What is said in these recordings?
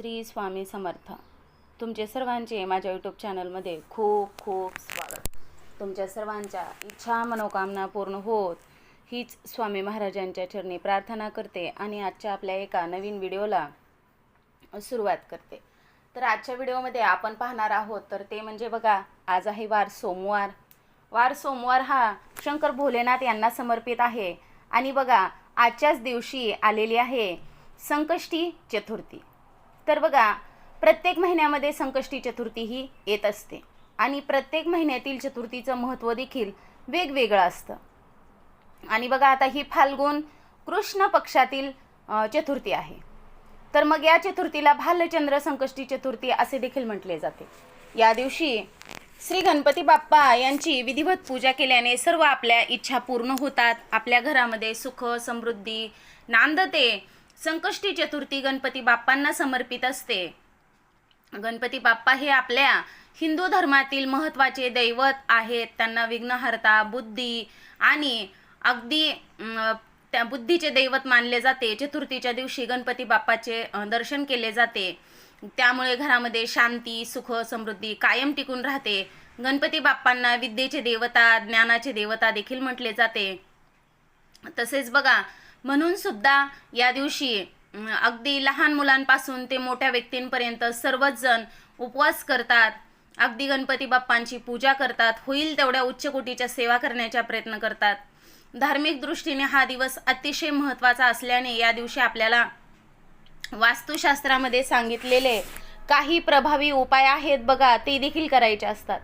श्री स्वामी समर्थ. तुमचे सर्वांचे माझ्या यूट्यूब चॅनलमध्ये खूप खूप स्वागत. तुमच्या सर्वांच्या इच्छा मनोकामना पूर्ण होत हीच स्वामी महाराजांच्या चरणी प्रार्थना करते आणि आजच्या आपल्या एका नवीन व्हिडिओला सुरुवात करते. तर आजच्या व्हिडिओमध्ये आपण पाहणार आहोत तर ते म्हणजे बघा आज आहे वार सोमवार. वार सोमवार हा शंकर भोलेनाथ यांना समर्पित आहे. आणि बघा आजच्याच दिवशी आलेली आहे संकष्टी चतुर्थी. तर बघा प्रत्येक महिन्यामध्ये संकष्टी चतुर्थी ही येत असते. आणि प्रत्येक महिन्यातील चतुर्थीचं महत्त्व देखील वेगवेगळं असतं. आणि बघा आता ही फाल्गुन कृष्ण पक्षातील चतुर्थी आहे. तर मग या चतुर्थीला भालचंद्र संकष्टी चतुर्थी असे देखील म्हटले जाते. या दिवशी श्री गणपती बाप्पा यांची विधिवत पूजा केल्याने सर्व आपल्या इच्छा पूर्ण होतात. आपल्या घरामध्ये सुख समृद्धी नांदते. संकष्टी चतुर्थी गणपती बाप्पांना समर्पित असते. गणपती बाप्पा हे आपल्या हिंदू धर्मातील महत्त्वाचे दैवत आहेत. त्यांना विघ्नहर्ता बुद्धी आणि अगदी त्या बुद्धीचे दैवत मानले जाते. चतुर्थीच्या दिवशी गणपती बाप्पाचे दर्शन केले जाते. त्यामुळे घरामध्ये शांती सुख समृद्धी कायम टिकून राहते. गणपती बाप्पांना विद्येचे देवता ज्ञानाचे देवता देखील म्हटले जाते. तसेच बघा म्हणून सुद्धा या दिवशी अगदी लहान मुलांपासून ते मोठ्या व्यक्तींपर्यंत सर्वच जण उपवास करतात. अगदी गणपती बाप्पांची पूजा करतात. होईल तेवढ्या उच्चकोटीच्या सेवा करण्याचा प्रयत्न करतात. धार्मिक दृष्टीने हा दिवस अतिशय महत्त्वाचा असल्याने या दिवशी आपल्याला वास्तुशास्त्रामध्ये सांगितलेले काही प्रभावी उपाय आहेत बघा ते देखील करायचे असतात.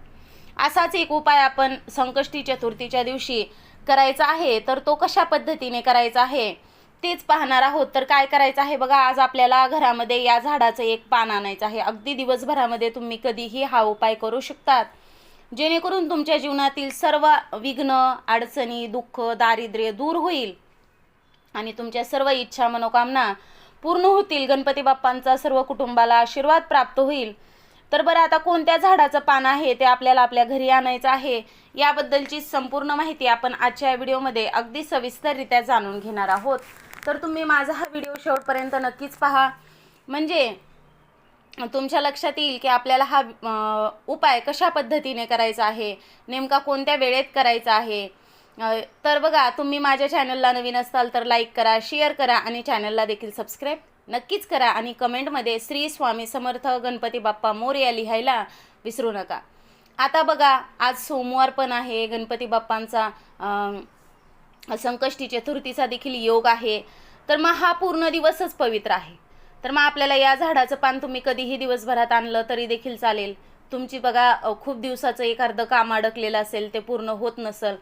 असाच एक उपाय आपण संकष्टी चतुर्थीच्या दिवशी करायचा आहे तर तो कशा पद्धतीने करायचा आहे तेच पाहणार आहोत. तर काय करायचं आहे बघा आज आपल्याला घरामध्ये या झाडाचं एक पान आणायचं आहे. अगदी दिवसभरामध्ये तुम्ही कधीही हा उपाय करू शकतात. जेणेकरून तुमच्या जीवनातील सर्व विघ्न अडचणी दुःख दारिद्र्य दूर होईल आणि तुमच्या सर्व इच्छा मनोकामना पूर्ण होतील. गणपती बाप्पांचा सर्व कुटुंबाला आशीर्वाद प्राप्त होईल. तर बरं आता कोणत्या झाडाचं पान आहे ते आपल्याला आपल्या घरी आणायचं आहे याबद्दलची संपूर्ण माहिती आपण आजच्या या व्हिडिओमध्ये अगदी सविस्तररित्या जाणून घेणार आहोत. तर तुम्ही माझा हा व्हिडिओ शेवटपर्यंत नक्कीच पहा. म्हणजे तुमच्या लक्षात येईल की आपल्याला हा उपाय कशा पद्धतीने करायचा आहे नेमका कोणत्या वेळेत करायचा आहे. तर बघा तुम्ही माझ्या चॅनलला नवीन असाल तर लाईक करा शेअर करा आणि चॅनलला देखील सबस्क्राईब नक्कीच करा आणि कमेंटमध्ये श्री स्वामी समर्थ गणपती बाप्पा मोर्या लिहायला विसरू नका. आता बघा आज सोमवार पण आहे. गणपती बाप्पांचा संकष्टी चतुर्थीचा देखील योग आहे. तर मग हा पूर्ण दिवसच पवित्र आहे. तर मग आपल्याला या झाडाचं पान तुम्ही कधीही दिवसभरात आणलं तरी देखील चालेल. तुमची बघा खूप दिवसाचं एक अर्ध काम अडकलेलं असेल ते पूर्ण होत नसेल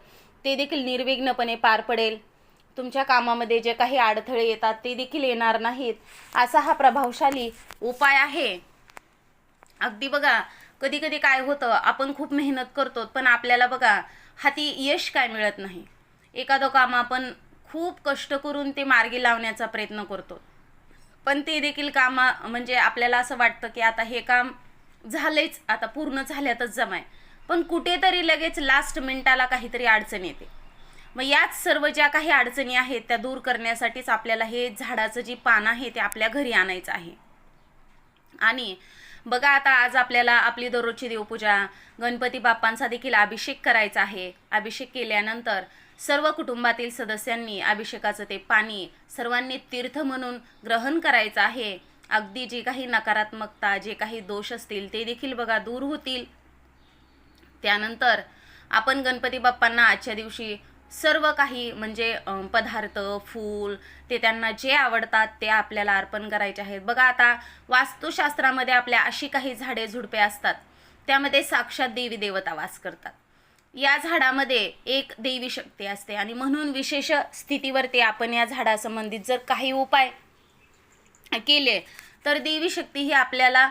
ते देखील निर्विघ्नपणे पार पडेल. तुमच्या कामामध्ये जे काही अडथळे येतात ते देखील येणार नाहीत असा हा प्रभावशाली उपाय आहे. अगदी बघा कधी कधी काय होतं आपण खूप मेहनत करतो पण आपल्याला बघा हाती यश काय मिळत नाही. एखादं काम आपण खूप कष्ट करून ते मार्गी लावण्याचा प्रयत्न करतो. पण ते देखील कामा म्हणजे आपल्याला असं वाटतं की आता हे काम झालंच आता पूर्ण झाल्यातच जमाय. पण कुठेतरी लगेच लास्ट मिनिटाला काहीतरी अडचण येते. मग याच सर्व ज्या काही अडचणी आहेत त्या दूर करण्यासाठीच आपल्याला हे झाडाचं जी पान आहे ते आपल्या घरी आणायचं आहे. आणि बघा आता आज आपल्याला आपली दररोजची देवपूजा गणपती बाप्पांचा देखील अभिषेक करायचा आहे. अभिषेक केल्यानंतर सर्व कुटुंबातील सदस्यांनी अभिषेकाचं ते पाणी सर्वांनी तीर्थ म्हणून ग्रहण करायचं आहे. अगदी जे काही नकारात्मकता जे काही दोष असतील ते देखील बघा दूर होतील. त्यानंतर आपण गणपती बाप्पांना आजच्या दिवशी सर्व काही म्हणजे पदार्थ फूल ते त्यांना जे आवडतात ते आपल्याला अर्पण करायचे आहेत. बघा आता वास्तुशास्त्रामध्ये आपल्या अशी काही झाडे झुडपे असतात त्यामध्ये साक्षात देवी देवता वास करतात. या झाडामध्ये एक देवी शक्ती असते आणि म्हणून विशेष स्थितीवरती आपण या झाडासंबंधित जर काही उपाय केले तर देवी शक्ती ही आपल्याला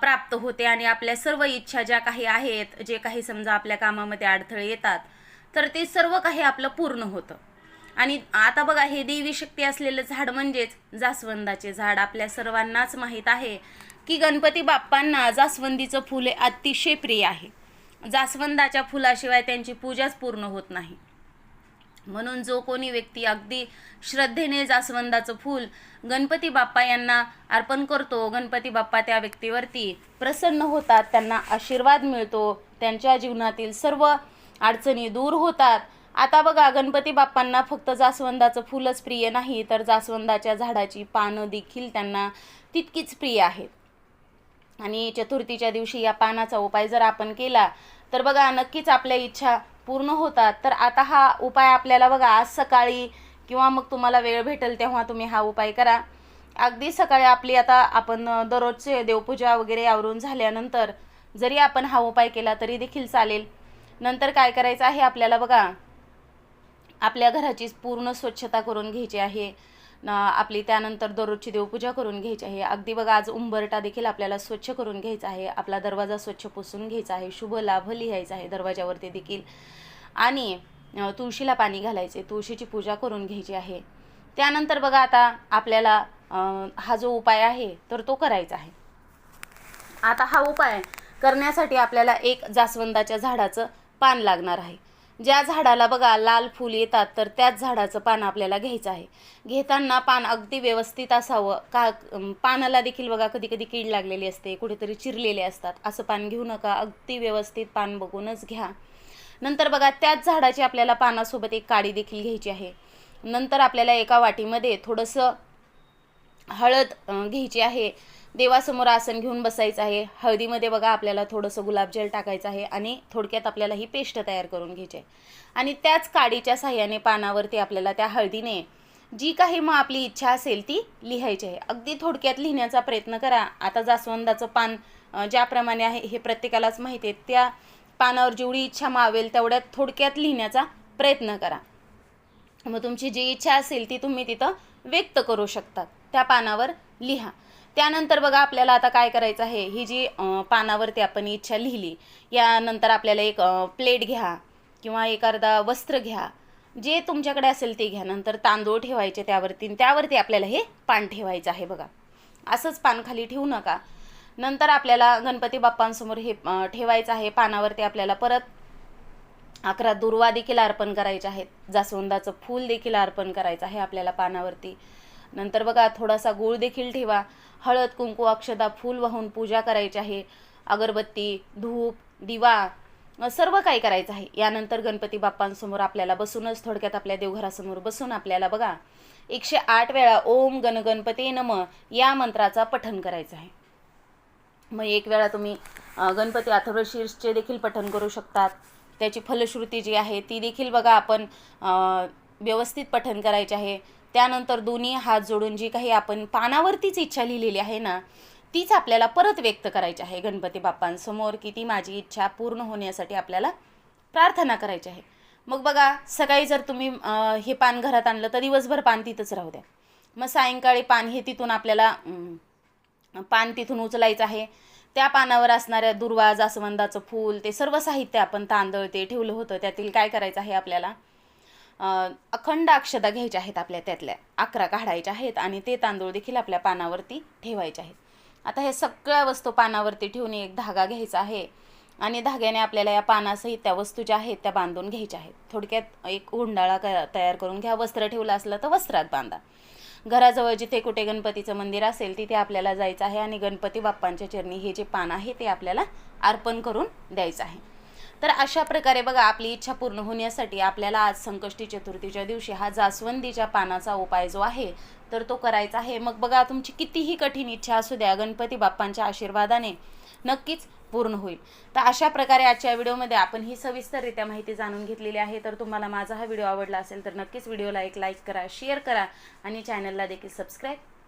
प्राप्त होते आणि आपल्या सर्व इच्छा ज्या काही आहेत जे काही समजा आपल्या कामामध्ये अडथळे येतात तर ते सर्व काही आपलं पूर्ण होतं. आणि आता बघा हे देवी शक्ती असलेलं झाड म्हणजेच जास्वंदाचे झाड. आपल्या सर्वांनाच माहीत आहे की गणपती बाप्पांना जास्वंदीचं फुल हे अतिशय प्रिय आहे. जास्वंदाच्या फुलाशिवाय त्यांची पूजाच पूर्ण होत नाही. म्हणून जो कोणी व्यक्ती अगदी श्रद्धेने जास्वंदाचं फूल गणपती बाप्पा यांना अर्पण करतो गणपती बाप्पा त्या व्यक्तीवरती प्रसन्न होतात त्यांना आशीर्वाद मिळतो त्यांच्या जीवनातील सर्व अडचणी दूर होतात. आता बघा गणपती बाप्पांना फक्त जास्वंदाचं फुलच प्रिय नाही तर जास्वंदाच्या झाडाची पानं देखील त्यांना तितकीच प्रिय आहेत. आणि चतुर्थीच्या दिवशी या पानाचा उपाय जर आपण केला तर बघा नक्कीच आपल्या इच्छा पूर्ण होतात. तर आता हा उपाय आपल्याला बघा आज सकाळी किंवा मग तुम्हाला वेळ भेटेल तेव्हा तुम्ही हा उपाय करा. अगदी सकाळी आपली आता आपण दररोजचे देवपूजा वगैरे आवरून झाल्यानंतर जरी आपण हा उपाय केला तरी देखील चालेल. नंतर काय करायचं आहे आपल्याला बघा. आपल्या घराची पूर्ण स्वच्छता करून घ्यायची आहे. आपली त्यानंतर दररोजची देवपूजा करून घ्यायची आहे. अगदी बघा आज उंबरटा देखील आपल्याला स्वच्छ करून घ्यायचा आहे. आपला दरवाजा स्वच्छ पुसून घ्यायचा आहे. शुभ लाभ लिहायचा आहे दरवाजावरती देखील. आणि तुळशीला पाणी घालायचे. तुळशीची पूजा करून घ्यायची आहे. त्यानंतर बघा आता आपल्याला हा जो उपाय आहे तर तो करायचा आहे. आता हा उपाय करण्यासाठी आपल्याला एक जास्वंदाच्या झाडाचं पान लागणार आहे. ज्या झाडाला बघा लाल फूल येतात तर त्याच झाडाचं पान आपल्याला घ्यायचं आहे. घेताना पान अगदी व्यवस्थित असावं. का पानाला देखील बघा कधी कधी कीड लागलेली असते कुठेतरी चिरलेले असतात. असं पान घेऊ नका. अगदी व्यवस्थित पान बघूनच घ्या. नंतर बघा त्याच झाडाची आपल्याला पानासोबत एक काडी देखील घ्यायची आहे. नंतर आपल्याला एका वाटीमध्ये थोडंसं हळद घ्यायची आहे. देवासमोर आसन घेऊन बसायचं आहे. हळदीमध्ये बघा आपल्याला थोडंसं गुलाबजल टाकायचं आहे आणि थोडक्यात आपल्याला ही पेस्ट तयार करून घ्यायची आहे. आणि त्याच काडीच्या साह्याने पानावरती आपल्याला त्या हळदीने जी काही मग आपली इच्छा असेल ती लिहायची आहे. अगदी थोडक्यात लिहिण्याचा प्रयत्न करा. आता जास्वंदाचं पान ज्याप्रमाणे आहे हे प्रत्येकालाच माहिती आहे त्या पानावर जेवढी इच्छा मावेल तेवढ्यात थोडक्यात लिहिण्याचा प्रयत्न करा. मग तुमची जी इच्छा असेल ती तुम्ही तिथं व्यक्त करू शकतात. त्या पानावर लिहा. त्यानंतर बघा आपल्याला आता काय करायचं आहे? ही जी पानावरती आपण इच्छा लिहिली यानंतर आपल्याला एक प्लेट घ्या किंवा एक अर्धा वस्त्र घ्या. जे तुमच्याकडे असेल ते घ्या. नंतर तांदूळ ठेवायचे त्यावरती आणि त्यावरती आपल्याला हे पान ठेवायचं आहे बघा. असंच पान खाली ठेवू नका. नंतर आपल्याला गणपती बाप्पांसमोर हे ठेवायचं आहे. पानावरती आपल्याला परत अकरा दुर्वा देखील अर्पण करायचे आहेत. जास्वंदाचं फूल देखील अर्पण करायचं आहे आपल्याला पानावरती. नंतर बघा थोडासा गूळ देखील ठेवा. हळद कुंकू अक्षदा फूल वाहून पूजा करायची आहे. अगरबत्ती धूप दिवा सर्व काही करायचं आहे. यानंतर गणपती बाप्पांसमोर आपल्याला बसूनच थोडक्यात आपल्या देवघरासमोर बसून आपल्याला बघा एकशे आठ वेळा ओम गण गणपती नम या मंत्राचा पठन करायचं आहे. मग एक वेळा तुम्ही गणपती अथर्वशीर्षचे देखील पठन करू शकतात. त्याची फलश्रुती जी आहे ती देखील बघा आपण व्यवस्थित पठन करायची आहे. त्यानंतर दोन्ही हात जोडून जी काही आपण पानावरतीच इच्छा लिहिलेली आहे ना तीच आपल्याला परत व्यक्त करायची आहे गणपती बाप्पांसमोर की ती माझी इच्छा पूर्ण होण्यासाठी आपल्याला प्रार्थना करायची आहे. मग बघा सकाळी जर तुम्ही हे पान घरात आणलं तर दिवसभर पान तिथंच राहू द्या. मग सायंकाळी पान हे तिथून आपल्याला पान तिथून उचलायचं आहे. त्या पानावर असणाऱ्या दुर्वा जास्वंदाचं फूल ते सर्व साहित्य आपण तांदळ ते ठेवलं होतं त्यातील काय करायचं आहे आपल्याला? अखंड अक्षदा घ्यायच्या आहेत आपल्या त्यातल्या. अकरा काढायच्या आहेत आणि ते तांदूळ देखील आपल्या पानावरती ठेवायचे आहेत. आता हे सगळ्या वस्तू पानावरती ठेवून एक धागा घ्यायचा आहे आणि धाग्याने आपल्याला या पानासहित त्या वस्तू ज्या आहेत त्या बांधून घ्यायच्या आहेत. थोडक्यात एक हुंडाळा क तयार करून घ्या. वस्त्र ठेवलं असलं तर वस्त्रात बांधा. घराजवळ जिथे कुठे गणपतीचं मंदिर असेल तिथे आपल्याला जायचं आहे आणि गणपती बाप्पांच्या चरणी हे जे पान आहे ते आपल्याला अर्पण करून द्यायचं आहे. तर अशा प्रकारे बघा आपली इच्छा पूर्ण होण्यासाठी आपल्याला आज संकष्टी चतुर्थीच्या दिवशी हा जास्वंदीच्या पानाचा उपाय जो आहे तर तो करायचा आहे. मग बघा तुमची कितीही कठीण इच्छा असू द्या गणपती बाप्पांच्या आशीर्वादाने नक्कीच पूर्ण होईल. तर अशा प्रकारे आजच्या व्हिडिओमध्ये आपण ही सविस्तररित्या माहिती जाणून घेतलेली आहे. तर तुम्हाला माझा हा व्हिडिओ आवडला असेल तर नक्कीच व्हिडिओला एक लाईक करा शेअर करा आणि चॅनलला देखील सबस्क्राईब